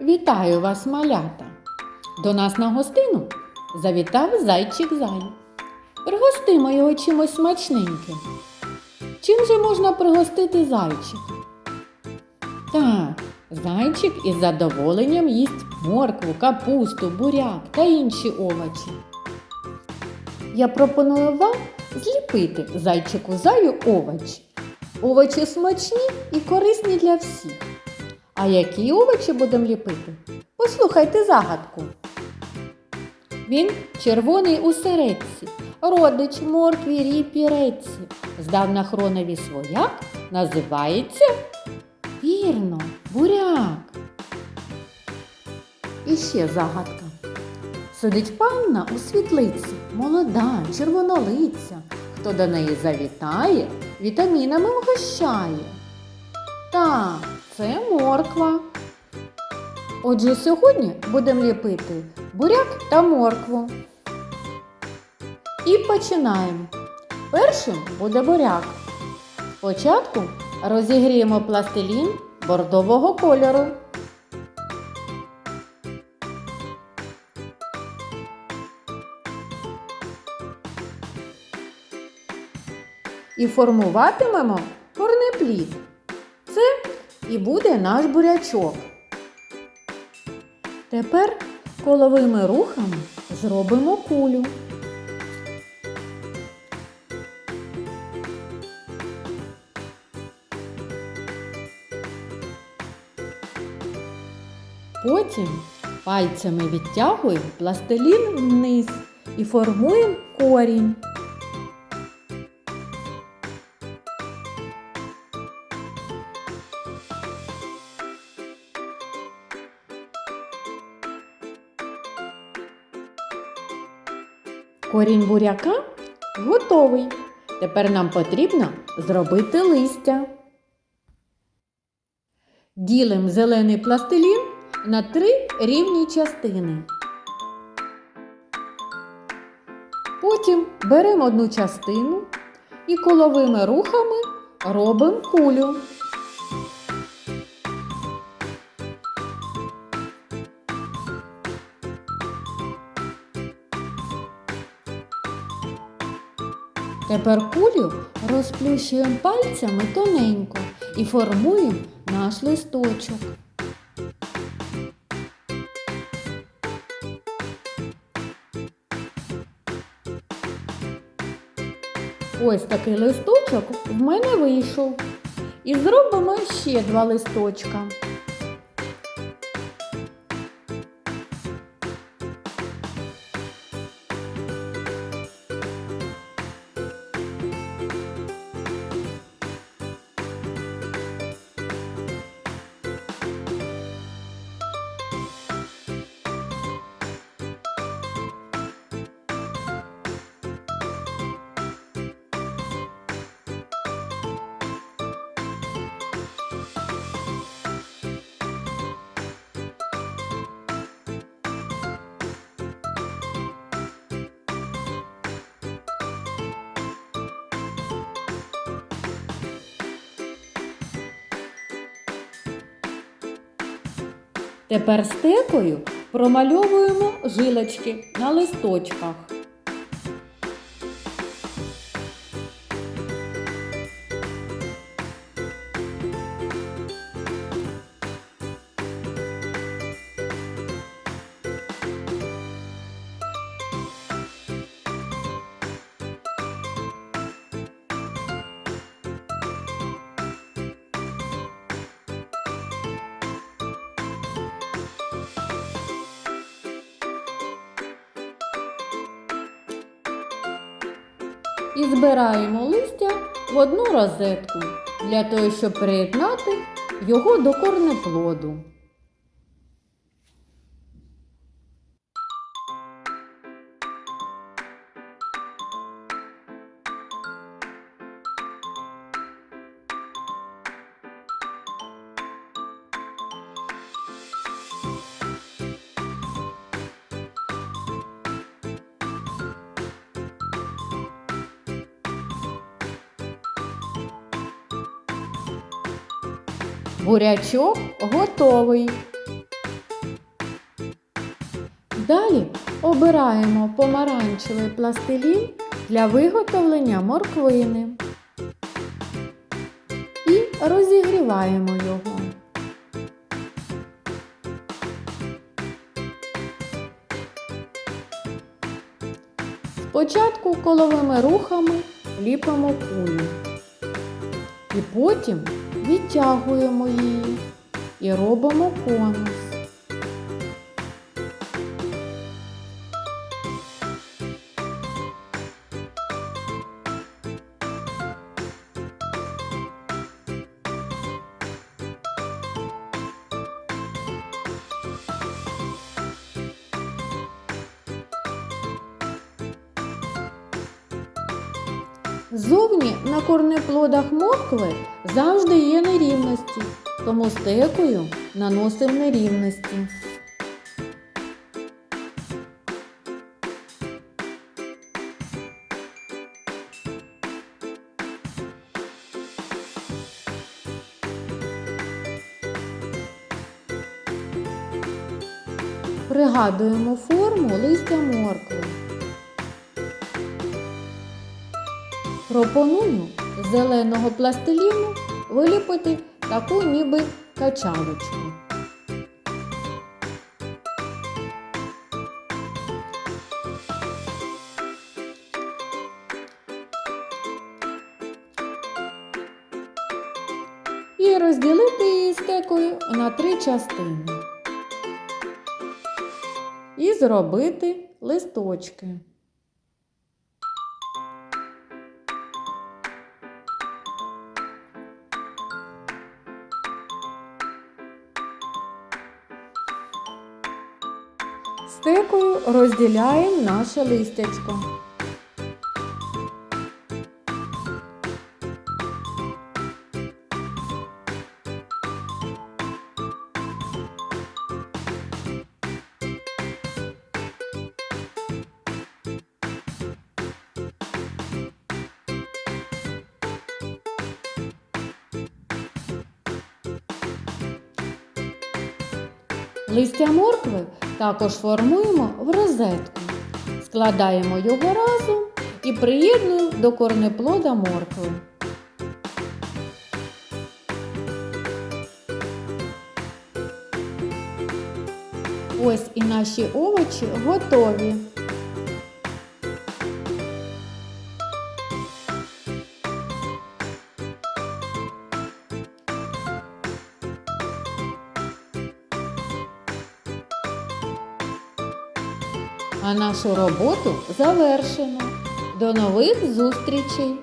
Вітаю вас, малята! До нас на гостину завітав зайчик зай. Пригостимо його чимось смачненьким. Чим же можна пригостити зайчик? Так, зайчик із задоволенням їсть моркву, капусту, буряк та інші овочі. Я пропоную вам зліпити зайчику заю овочі. Овочі смачні і корисні для всіх. А які овочі будемо ліпити? Послухайте загадку. Він червоний у середці, родич моркві ріпі реці. Здавна хронові свояк називається вірно, буряк. І ще загадка. Сидить панна у світлиці, молода, червонолиця. Хто до неї завітає, вітамінами вгощає. Так, це морква. Отже, сьогодні будемо ліпити буряк та моркву. І починаємо. Першим буде буряк. Спочатку розігріємо пластилін бордового кольору. І формуватимемо корнеплід. І буде наш бурячок. Тепер коловими рухами зробимо кулю. Потім пальцями відтягуємо пластилін вниз і формуємо корінь. Корінь буряка готовий. Тепер нам потрібно зробити листя. Ділимо зелений пластилін на три рівні частини. Потім беремо одну частину і коловими рухами робимо кулю. Тепер кулю розплющуємо пальцями тоненько і формуємо наш листочок. Ось такий листочок в мене вийшов. І зробимо ще два листочка. Тепер стекою промальовуємо жилочки на листочках. І збираємо листя в одну розетку для того, щоб приєднати його до корнеплоду. Бурячок готовий. Далі обираємо помаранчевий пластилін для виготовлення морквини і розігріваємо його. Спочатку коловими рухами ліпимо кулю і потім відтягуємо її і робимо конус. Ззовні на корнеплодах моркви завжди є нерівності, тому стекою наносимо нерівності. Пригадуємо форму листя моркви. Пропоную зеленого пластиліну виліпити таку ніби качалочку. І розділити її стекою на три частини. І зробити листочки. Стекою розділяємо наше листячко. Листя моркви також формуємо в розетку. Складаємо його разом і приєднуємо до корнеплода моркви. Ось і наші овочі готові. А нашу роботу завершено. До нових зустрічей!